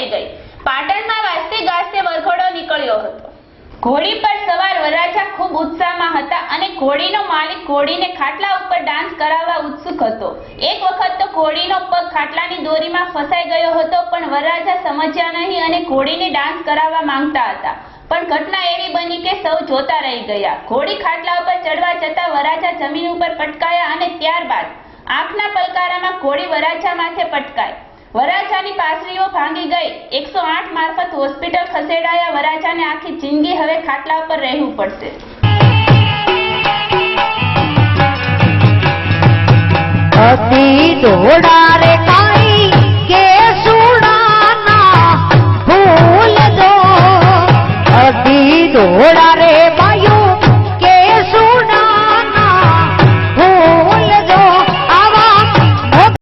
થઈ ગઈ. પાટણમાં વાસ્તે ગાસ્તે વરઘોડો નીકળ્યો હતો. ઘોડી પર સવાર વરાછા ખૂબ ઉત્સાહમાં હતા અને ઘોડીનો માલિક ઘોડીને ખાટલા ઉપર ડાન્સ કરાવવા ઉત્સુક હતો. એક વખત તો ઘોડીનો પગ ખાટલાની દોરીમાં ફસાઈ ગયો હતો, પણ વરરાજા સમજ્યા નહીં અને ઘોડીને ડાન્સ કરાવવા માંગતા હતા. પણ ઘટના એવી બની કે સૌ જોતા રહી ગયા. ઘોડી ખાટલા ઉપર ચડવા જતા વરાછા જમીન ઉપર પટકાયા અને ત્યારબાદ આંખના પલકારામાં ઘોડી વરાછા માથે પટકાઈ. વરાછાની પાસરીઓ ભાંગી ગઈ. એકસો આઠ મારફત હોસ્પિટલ ખસેડાયા વરાછાને આખી જિંદગી હવે ખાટલા ઉપર રહેવું પડશે. અતિ દોડા રે કાઈ કે સુડાના ભૂલ દો. અતિ દોડા